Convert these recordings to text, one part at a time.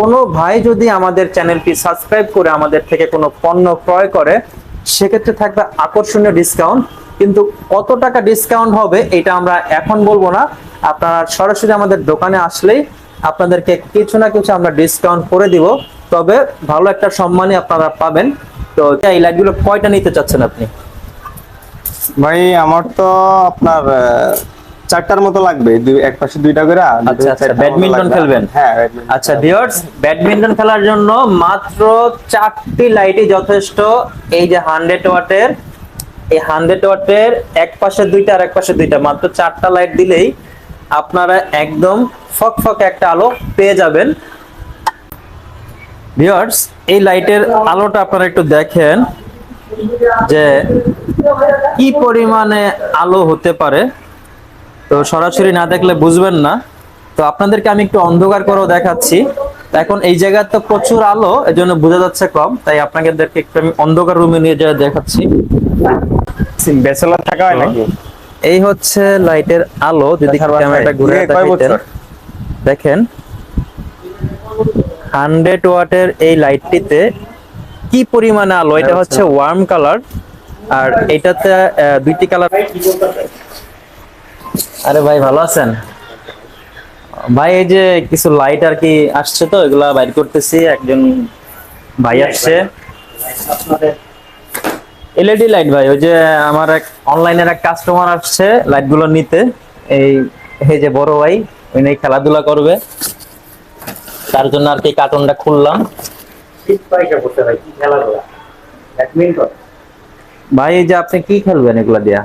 কোনো ভাই যদি আমাদের চ্যানেলটি সাবস্ক্রাইব করে আমাদের থেকে কোনো পণ্য ক্রয় করে, সেক্ষেত্রে থাকবে আকর্ষণীয় ডিসকাউন্ট কিন্তু কত টাকা ডিসকাউন্ট হবে, এটা আমরা এখন বলব না। আপনারা সরাসরি আমাদের দোকানে আসলেই আপনাদেরকে কিছু না কিছু আমরা ডিসকাউন্ট করে দিব। তবে ভালো একটা সম্মানই আপনারা পাবেন। তো এই লাইটগুলো কয়টা নিতে চাচ্ছেন আপনি? ভাই, আমার তো আপনার চারটার মতো লাগবে। দুই এক পাশে দুইটা করে আচ্ছা, আচ্ছা, ব্যাডমিন্টন খেলবেন? হ্যাঁ আচ্ছা ভিউয়ার্স ব্যাডমিন্টন খেলার জন্য মাত্র চারটি লাইটই যথেষ্ট। এই যে হান্ড্রেড ওয়াটের এই হান্ড্রেড ওয়াটের এক পাশে দুইটা আর এক পাশে দুইটা। মাত্র চারটা লাইট দিলেই আপনারা একদম ফকফক একটা আলো পেয়ে যাবেন। ভিউয়ার্স এই লাইটের আলোটা আপনারা একটু দেখেন যে কি পরিমাণে আলো হতে পারে। তো সরাসরি না দেখলে বুঝবেন না তো আপনাদেরকে আমি একটু অন্ধকার করেও দেখাচ্ছি এখন এই জায়গায় তো প্রচুর আলো এজন্য বোঝা যাচ্ছে কম তাই আপনাদেরকে একটু আমি অন্ধকার রুমে নিয়ে যেয়ে দেখাচ্ছি ব্যাচেলার থাকা হয় নাকি এই হচ্ছে লাইটের আলো যদি ক্যামেরাটা। ঘুরে বছর? দেখেন হান্ড্রেড ওয়াটের এই লাইটটিতে কি পরিমাণে আলো এটা আচ্ছা। হচ্ছে ওয়ার্ম কালার আর এটাতে দুইটি কালার আরে ভাই, ভালো আছেন? ভাই, এই যে কিছু লাইট আর কি আসছে তো, এগুলা বাইর করতেছি। একজন ভাই আসছে। এলইডি লাইট ভাই, ওই যে আমার এক অনলাইনের এক কাস্টমার আসছে লাইটগুলো নিতে। এই এই যে বড় ভাই ওই নিয়ে খেলাধুলা করবে। তার জন্য আর কি কার্টুনটা খুললাম। ভাই, এই যে আপনি কি খেলবেন এগুলা দিয়া?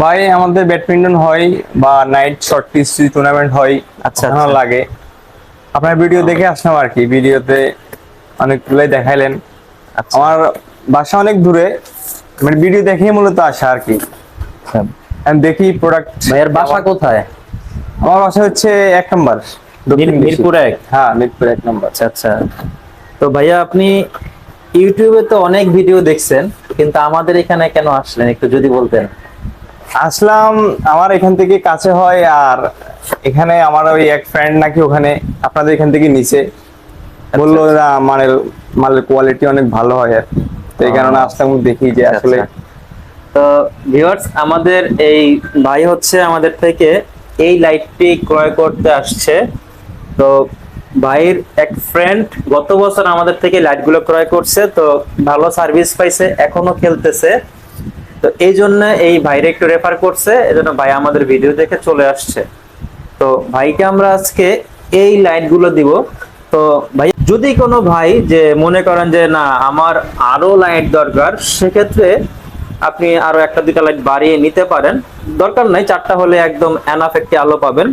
ভাই আমাদের ব্যাডমিন্টন হয় বা নাইট শর্ট পিচ টুর্নামেন্ট হয় আচ্ছা, আচ্ছা। লাগে। আপনার ভিডিও দেখে আসলাম আর কি ভিডিওতে অনেকগুলোই দেখাইলেন। আচ্ছা। আমার বাসা অনেক দূরে মানে ভিডিও দেখেই মূলত আসা আর কি। আমি দেখি প্রোডাক্ট ভাইয়ের বাসা কোথায়? আমার বাসা হচ্ছে এক নম্বর মিরপুর এক? হ্যাঁ মিরপুর এক নম্বর। আচ্ছা আচ্ছা। তো ভাইয়া আপনি ইউটিউবে তো অনেক ভিডিও দেখছেন কিন্তু আমাদের এখানে কেন আসলেন? একটু যদি বলতেন। আসলাম আমার এখান থেকে কাছে হয় আর এখানে আমার ওই এক ফ্রেন্ড নাকি ওখানে আপনাদের এখান থেকে নিচে বলল না মানে মালের কোয়ালিটি অনেক ভালো হয় আর। তো এই কারণে আসলাম দেখি যে আচ্ছা, আসলে আচ্ছা। তো ভিউয়ার্স আমাদের এই ভাই হচ্ছে আমাদের থেকে এই লাইটটি ক্রয় করতে আসছে তো ভাইয়ের এক ফ্রেন্ড গত বছর আমাদের থেকে লাইটগুলো ক্রয় করছে তো ভালো সার্ভিস পাইছে এখনও খেলতেছে তো এই জন্য এই ভাইরে একটু রেফার করছে এজন্য ভাই আমাদের ভিডিও দেখে চলে আসছে। তো ভাইকে আমরা আজকে এই লাইটগুলো দিব। তো ভাই, যদি কোনো ভাই যে মনে করেন যে, না, আমার আরও লাইট দরকার, সেক্ষেত্রে আপনি আরও একটা, দুইটা লাইট বাড়িয়ে নিতে পারেন। দরকার নাই, চারটা হলে একদম এনাফ একটি আলো পাবেন।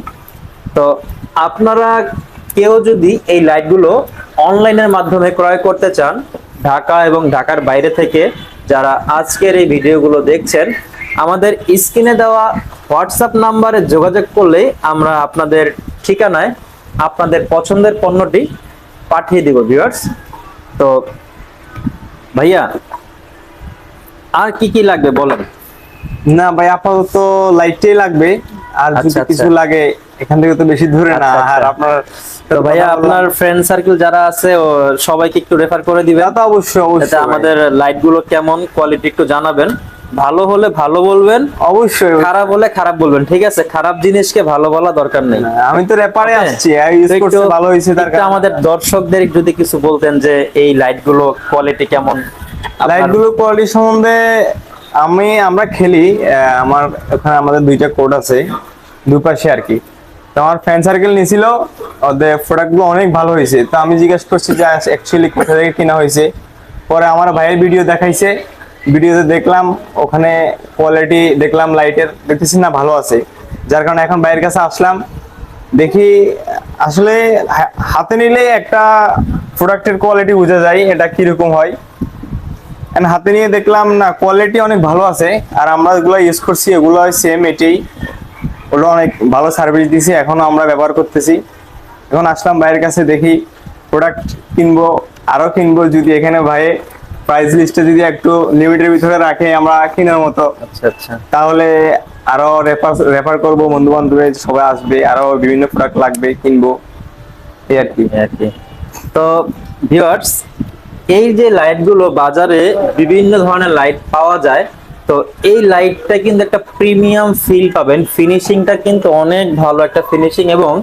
তো আপনারা কেউ যদি এই লাইটগুলো অনলাইনের মাধ্যমে ক্রয় করতে চান, ঢাকা এবং ঢাকার বাইরে থেকে যারা আজকের এই ভিডিওগুলো দেখছেন, আমাদের স্ক্রিনে দেওয়া হোয়াটসঅ্যাপ নাম্বারে যোগাযোগ করলেই আমরা আপনাদের ঠিকানায় আপনাদের পছন্দের পণ্যটি পাঠিয়ে দিব ভিউয়ার্স তো, ভাইয়া, আর কি কি লাগবে বলেন? না, ভাই, আপাতত লাইটটাই লাগবে। আর আচ্ছা, যদি আচ্ছা। কিছু লাগে এখান থেকে তো বেশি দূরে না। আচ্ছা। আর আপনার তো ভাইয়া আপনার ফ্রেন্ড সার্কেল যারা আছে সবাইকে একটু রেফার করে দিবেন। তা অবশ্যই অবশ্যই আমাদের লাইটগুলো কেমন কোয়ালিটি একটু জানাবেন। ভালো হলে ভালো বলবেন অবশ্যই খারাপ হলে খারাপ বলবেন ঠিক আছে? খারাপ জিনিসকে ভালো বলা দরকার নেই। আমি তো রেপারে আসছি ভালো হয়েছে তার কারণে। আমাদের দর্শকদের যদি কিছু বলতেন যে এই লাইটগুলো কোয়ালিটি কেমন? আপনার- লাইটগুলো কোয়ালিটি সম্বন্ধে আমি, আমরা খেলি আমার ওখানে আমাদের দুইটা কোর্ট আছে, দুপাশে আর কি। তো আমার ফ্রেন্ড সার্কেল নিয়েছিল ওদের প্রোডাক্টগুলো অনেক ভালো হয়েছে। তো আমি জিজ্ঞেস করছি যে অ্যাকচুয়ালি কোথা থেকে কেনা হয়েছে? পরে আমার ভাইয়ের ভিডিও দেখাইছে। ভিডিওতে দেখলাম, ওখানে কোয়ালিটি দেখলাম লাইটের দেখতেছি না, ভালো আছে। যার কারণে এখন ভাইয়ের কাছে আসলাম। দেখি, আসলে হাতে নিলে একটা প্রোডাক্টের কোয়ালিটি বোঝা যায়, এটা কীরকম হয়। হাতে নিয়ে দেখলাম না কোয়ালিটি অনেক ভালো আছে আর আমরা যেগুলো ইউজ করছি এগুলো সেম এটাই। ওগুলো অনেক ভালো সার্ভিস দিছে এখনও আমরা ব্যবহার করতেছি। এখন আসলাম ভাইয়ের কাছে দেখি প্রোডাক্ট কিনবো আরও কিনবো যদি এখানে ভাই প্রাইস লিস্টে যদি একটু লিমিটের ভিতরে রাখে আমরা কেনার মতো। আচ্ছা আচ্ছা। তাহলে আরও রেফার রেফার করব বন্ধু বান্ধবের সবাই আসবে আরও বিভিন্ন প্রোডাক্ট লাগবে কিনবো। এই আর কি। এই আর কি। তো ভিউয়ার্স এই যে লাইটগুলো বাজারে বিভিন্ন ধরনের লাইট পাওয়া যায়, তো এই লাইটটা কিন্তু একটা প্রিমিয়াম ফিল পাবেন। ফিনিশিংটা কিন্তু অনেক ভালো একটা ফিনিশিং এবং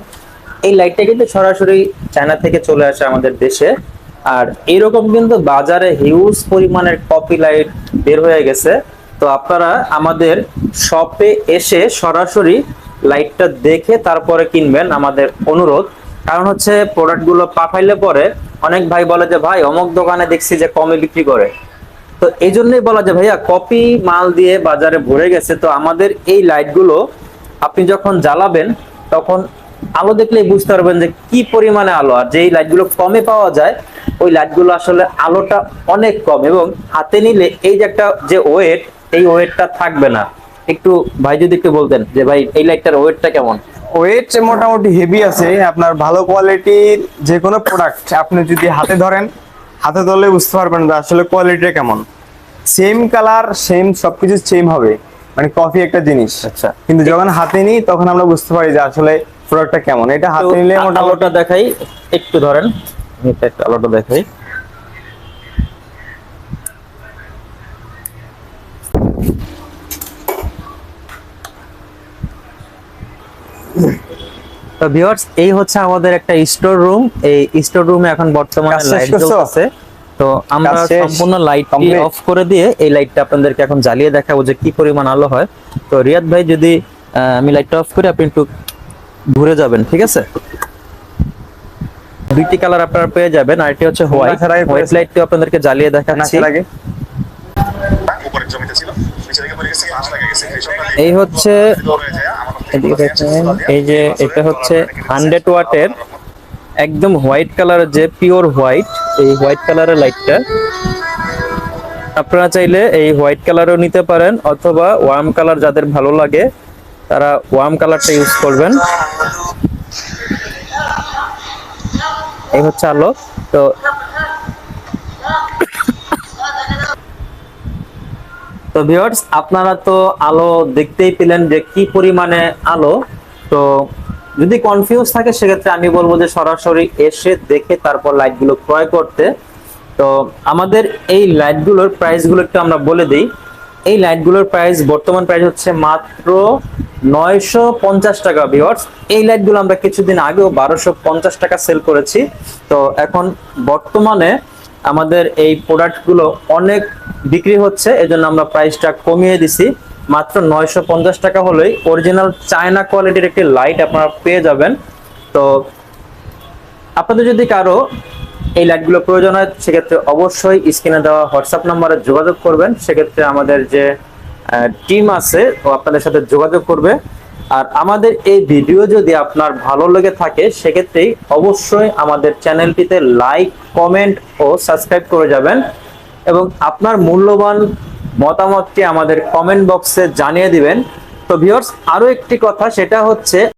এই লাইটটা কিন্তু সরাসরি চায়না থেকে চলে আসে আমাদের দেশে। আর এরকম কিন্তু বাজারে হিউজ পরিমাণের কপি লাইট বের হয়ে গেছে। তো আপনারা আমাদের শপে এসে সরাসরি লাইটটা দেখে তারপরে কিনবেন আমাদের অনুরোধ। কারণ হচ্ছে প্রোডাক্টগুলো পাঠাইলে পরে অনেক ভাই বলে যে, ভাই, অমুক দোকানে দেখছি যে কমে বিক্রি করে। তো এই জন্যই বলা যে ভাইয়া, কপি মাল দিয়ে বাজারে ভরে গেছে। তো আমাদের এই লাইটগুলো আপনি যখন জ্বালাবেন, তখন আলো দেখলেই বুঝতে পারবেন যে কি পরিমাণে আলো। আর যেই লাইটগুলো কমে পাওয়া যায়, ওই লাইটগুলো আসলে আলোটা অনেক কম। এবং হাতে নিলে এই যে একটা যে ওয়েট, এই ওয়েটটা থাকবে না। একটু ভাই যদি একটু বলতেন যে, ভাই, এই লাইটটার ওয়েটটা কেমন? ওয়েট মোটামুটি হেভি আছে আপনার ভালো কোয়ালিটির যে কোনো প্রোডাক্ট আপনি যদি হাতে ধরেন হাতে ধরলে বুঝতে পারবেন যে আসলে কোয়ালিটিটা কেমন। সেম কালার সেম সবকিছু সেম হবে মানে কফি একটা জিনিস। আচ্ছা। কিন্তু যখন হাতে নিই তখন আমরা বুঝতে পারি যে আসলে প্রোডাক্টটা কেমন। এটা হাতে নিলে মোটামুটি দেখাই একটু ধরেন এটা একটু আলোটা দেখাই। তো ভিউয়ার্স এই হচ্ছে আমাদের একটা স্টোর রুম এই স্টোর রুমে এখন বর্তমানে লাইট? জ্বলছে তো আমরা সম্পূর্ণ লাইট অফ করে দিয়ে এই লাইটটা আপনাদেরকে এখন জ্বালিয়ে দেখাবো যে কি পরিমাণ আলো হয়। তো রিয়াদ ভাই যদি আমি লাইটটা অফ করে আপনি একটু ঘুরে যাবেন ঠিক আছে? দুইটি কালার আপনারা পেয়ে যাবেন আর আরেকটি হচ্ছে হোয়াইট হোয়াইট। লাইটটি আপনাদেরকে জ্বালিয়ে দেখাচ্ছি। নাচার আগে জমিতে ছিল নিচে দিকে পড়ে গেছে আঁশ লেগে এই হচ্ছে একদম হোয়াইট কালারের যে পিওর হোয়াইট, এই হোয়াইট কালারের লাইটটা। আপনারা চাইলে এই হোয়াইট কালারও নিতে পারেন, অথবা ওয়ার্ম কালার যাদের ভালো লাগে, তারা ওয়ার্ম কালারটা ইউজ করবেন। এই হচ্ছে আলো। তো তো ভিউয়ার্স, আপনারা তো আলো দেখতেই পেলেন যে কি পরিমাণে আলো। তো যদি কনফিউজ থাকে, সেক্ষেত্রে আমি বলব যে সরাসরি এসে দেখে তারপর লাইটগুলো ক্রয় করতে। তো আমাদের এই লাইটগুলোর প্রাইসগুলো একটু আমরা বলে দিই। এই লাইটগুলোর প্রাইস বর্তমান প্রাইস হচ্ছে মাত্র নয়শো পঞ্চাশ টাকা ভিউয়ার্স। এই লাইটগুলো আমরা কিছুদিন আগেও বারোশো পঞ্চাশ টাকা সেল করেছি। তো এখন বর্তমানে আমাদের এই প্রোডাক্টগুলো অনেক বিক্রি হচ্ছে, এজন্য আমরা প্রাইসটা কমিয়ে দিছি। মাত্র নয়শো পঞ্চাশ টাকা হলেই অরিজিনাল চায়না কোয়ালিটির একটি লাইট আপনারা পেয়ে যাবেন। তো আপনাদের যদি কারও এই লাইটগুলো প্রয়োজন হয়, সেক্ষেত্রে অবশ্যই স্ক্রিনে দেওয়া হোয়াটসঅ্যাপ নাম্বারে যোগাযোগ করবেন। সেক্ষেত্রে আমাদের যে টিম আছে, ও আপনাদের সাথে যোগাযোগ করবে। আর আমাদের এই ভিডিও যদি আপনার ভালো লেগে থাকে সেক্ষেত্রে অবশ্যই আমাদের চ্যানেলটিতে লাইক, কমেন্ট ও সাবস্ক্রাইব করে যাবেন এবং আপনার মূল্যবান মতামতটি আমাদের কমেন্ট বক্সে জানিয়ে দিবেন। তো ভিউয়ার্স, আরও একটি কথা, সেটা হচ্ছে